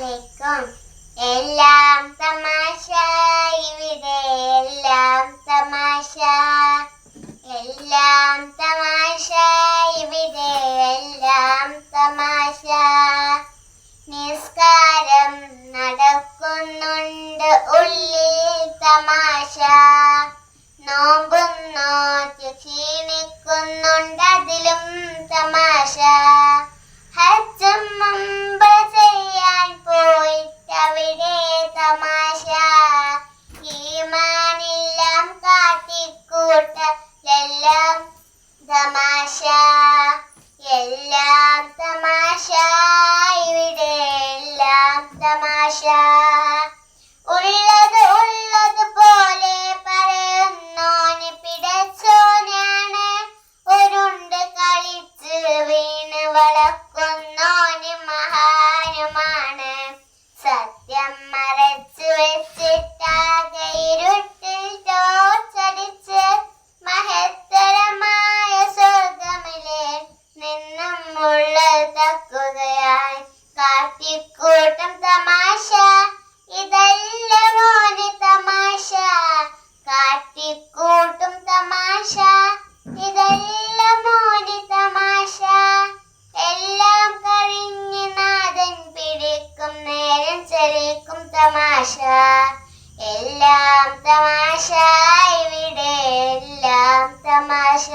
അലൈക്കും എല്ലാം തമാശ ഇവിടെ എല്ലാം തമാശ. എല്ലാം തമാശ ഇവിടെ എല്ലാം തമാശ. നിസ്കാരം നടക്കുന്നുണ്ട് ഉള്ളിൽ തമാശ. നോമ്പും നോക്കി ക്ഷീണിക്കുന്നുണ്ട് അതിലും തമാശ. തമാശ എല്ലാം തമാശ ഇവിടെ എല്ലാം തമാശ. ഉള്ളത് ഉള്ളത് കാട്ടിക്കൂട്ടം തമാശ. ഇതല്ല മോന് തമാശ. കാട്ടിക്കൂട്ടും തമാശ. ഇതല്ല മോന് തമാശ. എല്ലാം കഴിഞ്ഞ് നാഥൻ പിടിക്കും നേരം ചെറിക്കും തമാശ. എല്ലാം തമാശ. ഇവിടെ എല്ലാം തമാശ.